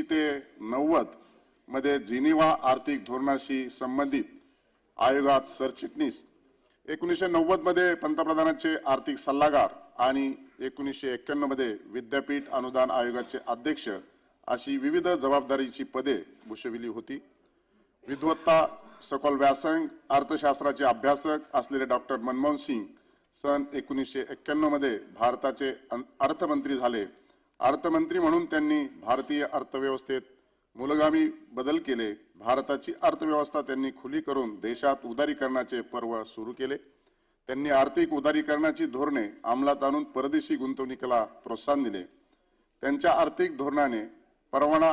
ते नव्वदमध्ये जिनिव्हा आर्थिक धोरणाशी संबंधित आयोगात सरचिटणीस. एकोणीसशे नव्वदमध्ये पंतप्रधानांचे आर्थिक सल्लागार आणि एकोणीसशे एक्क्याण्णवमध्ये विद्यापीठ अनुदान आयोगाचे अध्यक्ष अशी विविध जबाबदारीची पदे भूषविली होती. विद्वत्ता सखोल व्यासंग अर्थशास्त्राचे अभ्यासक असलेले डॉक्टर मनमोहन सिंग सन एकोणीसशे एक्क्याण्णवमध्ये भारताचे अर्थमंत्री झाले. अर्थमंत्री म्हणून त्यांनी भारतीय अर्थव्यवस्थेत मूलगामी बदल केले. भारताची अर्थव्यवस्था त्यांनी खुली करून देशात उदारीकरणाचे पर्व सुरू केले. त्यांनी आर्थिक उदारीकरणाची धोरणे अंमलात आणून परदेशी गुंतवणुकीला प्रोत्साहन दिले. त्यांच्या आर्थिक धोरणाने परवाना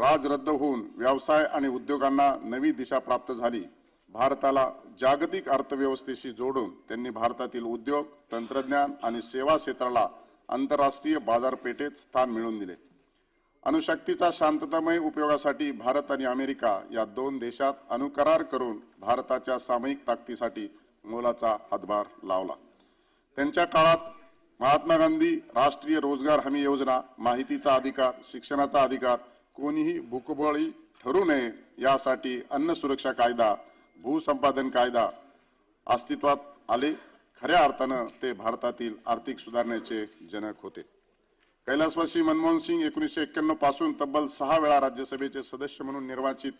राज रद्द होऊन व्यवसाय आणि उद्योगांना नवी दिशा प्राप्त झाली. भारताला जागतिक अर्थव्यवस्थेशी जोडून त्यांनी भारतातील उद्योग तंत्रज्ञान आणि सेवा क्षेत्राला आंतरराष्ट्रीय बाजारपेठेत स्थान मिळवून दिले. अणुशक्तीचा शांततामय उपयोगासाठी भारत आणि अमेरिका या दोन देशात अणुकरार करून भारताच्या सामूहिक ताकदीसाठी मोलाचा हातभार लावला. त्यांच्या काळात महात्मा गांधी राष्ट्रीय रोजगार हमी योजना माहितीचा अधिकार शिक्षणाचा अधिकार कोणीही भूकबळी ठरू नये यासाठी अन्न सुरक्षा कायदा भूसंपादन कायदा अस्तित्वात आले. खऱ्या अर्थानं ते भारतातील आर्थिक सुधारणेचे जनक होते. कैलासवासी मनमोहन सिंग एकोणीसशे एक्क्याण्णवपासून तब्बल सहा वेळा राज्यसभेचे सदस्य म्हणून निर्वाचित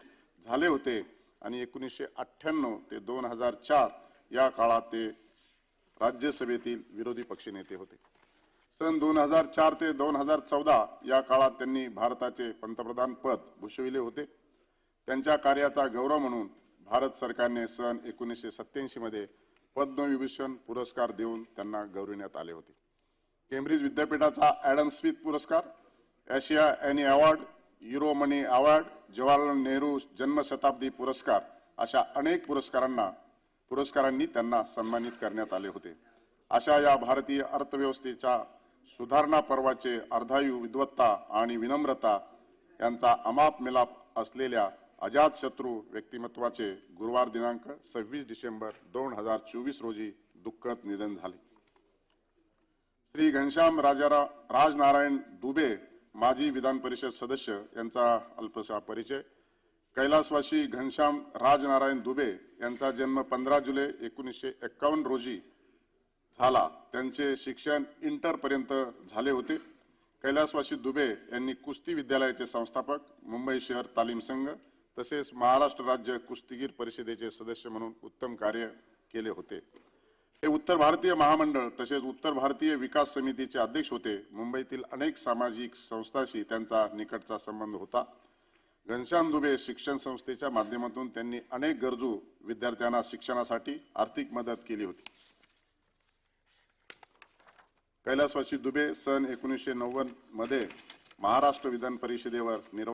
झाले होते आणि एकोणीसशे अठ्ठ्याण्णव ते दोन हजार चार या काळात ते राज्यसभेतील विरोधी पक्षनेते होते. सन दोन हजार चार ते दोन हजार चौदा या काळात त्यांनी भारताचे पंतप्रधान पद भूषविले होते. त्यांच्या कार्याचा गौरव म्हणून भारत सरकारने सन एकोणीसशे सत्त्याऐंशीमध्ये मध्ये पद्मविभूषण पुरस्कार देऊन त्यांना गौरविण्यात आले होते. केम्ब्रिज विद्यापीठाचा ॲडम स्मिथ पुरस्कार Asia any award Euromoney award Jawaharlal Nehru जन्मशताब्दी पुरस्कार अशा अनेक पुरस्कारांना पुरस्कारांनी त्यांना सन्मानित करण्यात आले होते. अशा या भारतीय अर्थव्यवस्थेच्या सुधारणा पर्वाचे अर्धायू विद्वत्ता आणि विनम्रता यांचा अमाप मिलाप असलेल्या अजातशत्रू व्यक्तिमत्वाचे गुरुवार दिनांक सव्वीस डिसेंबर दोन हजार चोवीस रोजी दुःखद निधन झाले. श्री घनश्याम राजारा राजनारायण दुबे माजी विधान परिषद सदस्य यांचा अल्पसा परिचय. कैलासवासी घनश्याम राजनारायण दुबे यांचा जन्म पंधरा जुलै एकोणीसशे एक्कावन्न रोजी झाला. त्यांचे शिक्षण इंटरपर्यंत झाले होते. कैलासवासी दुबे यांनी कुस्ती विद्यालयाचे संस्थापक मुंबई शहर तालीम संघ तसेच महाराष्ट्र राज्य कुस्तीगीर परिषदेचे सदस्य म्हणून उत्तम कार्य केले होते. हे उत्तर भारतीय महामंडळ तसेच उत्तर भारतीय विकास समितीचे अध्यक्ष होते. मुंबईतील अनेक सामाजिक संस्थांशी त्यांचा निकटचा संबंध होता. घनश्याम दुबे शिक्षण संस्थेच्या माध्यमातून त्यांनी अनेक गरजू विद्यार्थ्यांना शिक्षणासाठी आर्थिक मदत केली होती. कैलासवासी दुबे सन एकोणीसशे नव्वदमध्ये महाराष्ट्र विधान परिषदेवर निर्वाचित